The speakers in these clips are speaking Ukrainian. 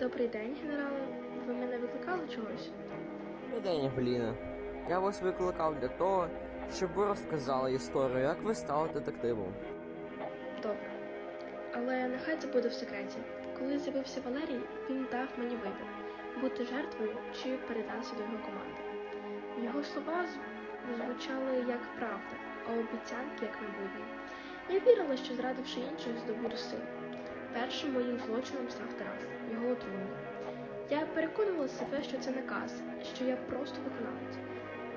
Добрий день, генерале. Ви мене викликали чогось? Добрий день, Евеліна. Я вас викликав для того, щоб ви розказали історію, як ви стали детективом. Добре. Але нехай це буде в секреті. Коли з'явився Валерій, він дав мені вибір бути жертвою чи передатися до його команди. Його слова звучали як правда, а обіцянки як майбутнє. Я вірила, що зрадивши інших, здобуду силу. Першим моїм злочином став Тарас, його отруєння. Я переконувала себе, що це наказ, що я просто виконавець.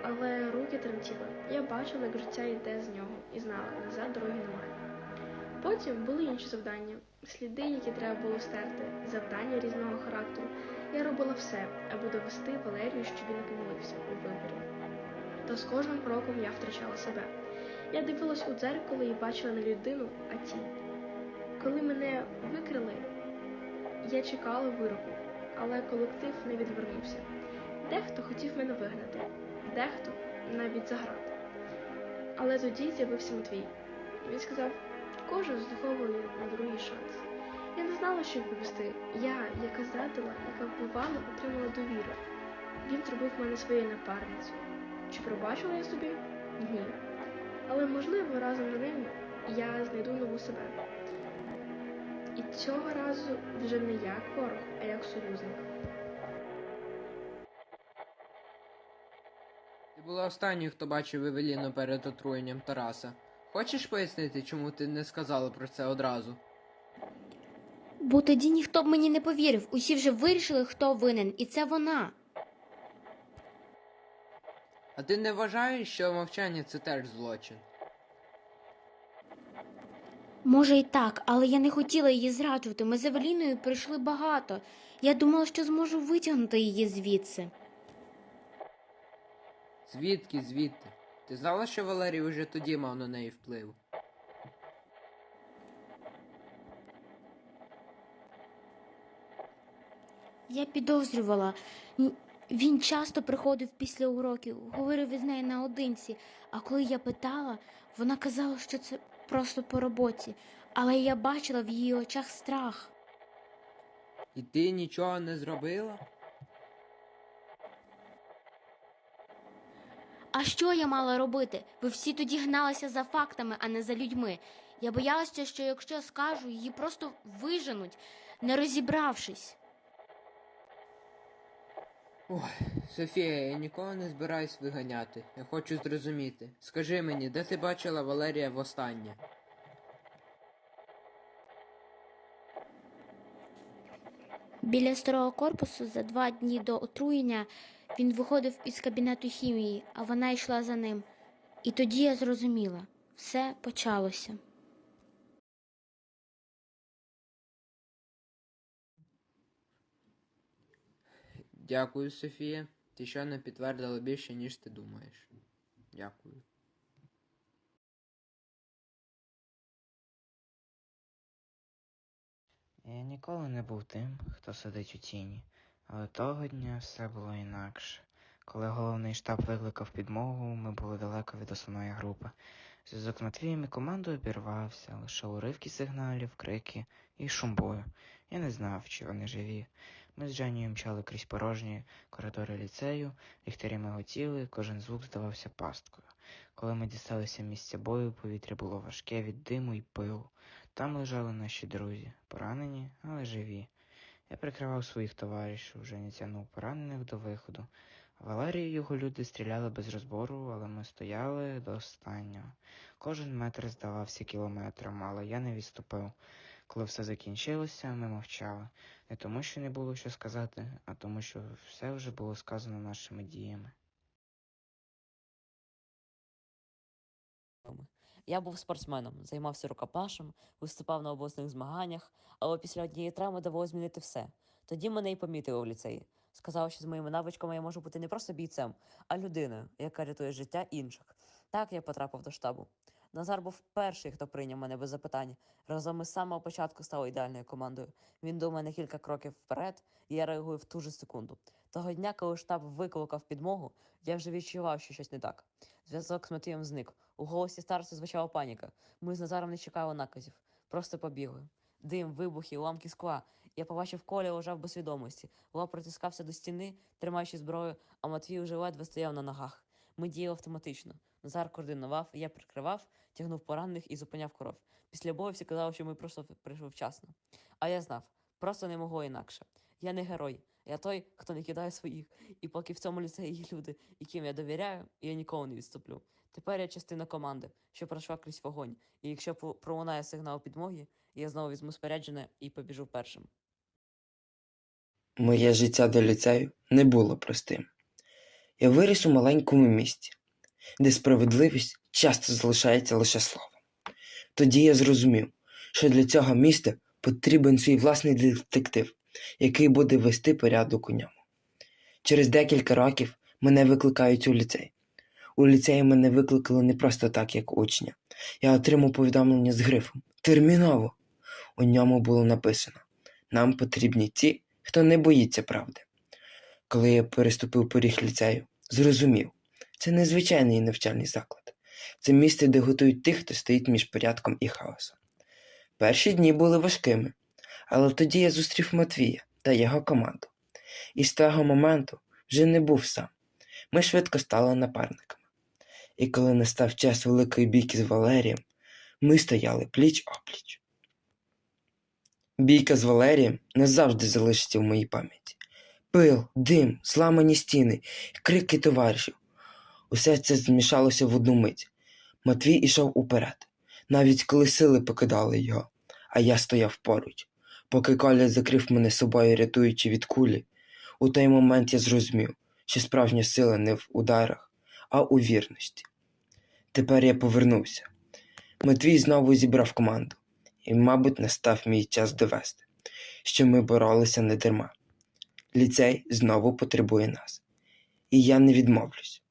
Але руки тремтіли. Я бачила, як життя йде з нього, і знала, назад дороги немає. Потім були інші завдання, сліди, які треба було стерти, завдання різного характеру. Я робила все, аби довести Валерію, що він помилився у виборі. Та з кожним кроком я втрачала себе. Я дивилась у дзеркало і бачила не людину, а тінь. Коли мене викрили, я чекала вироку, але колектив не відвернувся. Дехто хотів мене вигнати, дехто навіть заграти. Але тоді з'явився Матвій. Він сказав, кожен заслуговує на другий шанс. Я не знала, що відповісти. Я, яка зрадила, яка вбивала, отримала довіру. Він зробив мене своєю напарницею. Чи пробачила я собі? Ні. Але можливо разом з ним я знайду нову себе. І цього разу вже не як ворог, а як союзник. Ти була останньою, хто бачив Евеліну перед отруєнням Тараса. Хочеш пояснити, чому ти не сказала про це одразу? Бо тоді ніхто б мені не повірив. Усі вже вирішили, хто винен, і це вона. А ти не вважаєш, що мовчання це теж злочин? Може і так, але я не хотіла її зраджувати. Ми з Евеліною пройшли багато. Я думала, що зможу витягнути її звідси. Звідки, звідти? Ти знала, що Валерій уже тоді мав на неї вплив? Я підозрювала. Н- Він часто приходив після уроків, говорив із нею наодинці. А коли я питала, вона казала, що це просто по роботі. Але я бачила в її очах страх. І ти нічого не зробила? А що я мала робити? Ви всі тоді гналися за фактами, а не за людьми. Я боялася, що якщо скажу, її просто виженуть, не розібравшись. Ой, Софія, я нікого не збираюсь виганяти. Я хочу зрозуміти. Скажи мені, де ти бачила Валерія востаннє? Біля старого корпусу за два дні до отруєння він виходив із кабінету хімії, а вона йшла за ним. І тоді я зрозуміла, все почалося. Дякую, Софія. Ти щойно підтвердила більше, ніж ти думаєш. Дякую. Я ніколи не був тим, хто сидить у тіні, але того дня все було інакше. Коли головний штаб викликав підмогу, ми були далеко від основної групи. Зв'язок Матвієм і командою обірвався, лише уривки сигналів, крики і шум бою. Я не знав, чи вони живі. Ми з Джанією мчали крізь порожні коридори ліцею, ліхтарі миготіли, кожен звук здавався пасткою. Коли ми дісталися місця бою, повітря було важке від диму і пилу. Там лежали наші друзі, поранені, але живі. Я прикривав своїх товаришів, вже не тягнув поранених до виходу. Валерій і його люди стріляли без розбору, але ми стояли до останнього. Кожен метр здавався кілометром, але я не відступив. Коли все закінчилося, ми мовчали. Не тому, що не було що сказати, а тому, що все вже було сказано нашими діями. Я був спортсменом, займався рукопашем, виступав на обласних змаганнях, але після однієї травми довелося змінити все. Тоді мене і помітили в ліцеї. Сказав, що з моїми навичками я можу бути не просто бійцем, а людиною, яка рятує життя інших. Так я потрапив до штабу. Назар був перший, хто прийняв мене без запитань. Разом ми з самого початку стали ідеальною командою. Він до мене кілька кроків вперед, і я реагую в ту же секунду. Того дня, коли штаб викликав підмогу, я вже відчував, що щось не так. Зв'язок з Матвієм зник. У голосі старости звучала паніка. Ми з Назаром не чекали наказів, просто побігли. Дим, вибухи, уламки скла. Я побачив Коля лежав без свідомості. Влад притискався до стіни, тримаючи зброю, а Матвій уже ледве стояв на ногах. Ми діяли автоматично. Назар координував, я прикривав, тягнув поранених і зупиняв кров. Після бою всі казали, що ми просто прийшли вчасно. А я знав, просто не могло інакше. Я не герой, я той, хто не кидає своїх. І поки в цьому ліцеї є люди, яким я довіряю, я ніколи не відступлю. Тепер я частина команди, що пройшла крізь вогонь, і якщо пролунає сигнал підмоги, я знову візьму споряджене і побіжу першим. Моє життя до ліцею не було простим. Я виріс у маленькому місті, де справедливість часто залишається лише словом. Тоді я зрозумів, що для цього міста потрібен свій власний детектив, який буде вести порядок у ньому. Через декілька років мене викликають у ліцей. У ліцеї мене викликали не просто так, як учня. Я отримав повідомлення з грифом Терміново. У ньому було написано: Нам потрібні ті, хто не боїться правди. Коли я переступив поріг ліцею, зрозумів, це не звичайний навчальний заклад. Це місце, де готують тих, хто стоїть між порядком і хаосом. Перші дні були важкими, але тоді я зустрів Матвія та його команду. І з того моменту вже не був сам. Ми швидко стали напарниками. І коли настав час великої бійки з Валерієм, ми стояли пліч опліч. Бійка з Валерієм назавжди залишиться в моїй пам'яті. Пил, дим, зламані стіни, крики товаришів. Усе це змішалося в одну мить. Матвій ішов уперед, навіть коли сили покидали його, а я стояв поруч. Поки Коля закрив мене собою, рятуючи від кулі, у той момент я зрозумів, що справжня сила не в ударах, а у вірності. Тепер я повернувся. Матвій знову зібрав команду, і, мабуть, настав мій час довести, що ми боролися не дарма. Ліцей знову потребує нас. І я не відмовлюсь.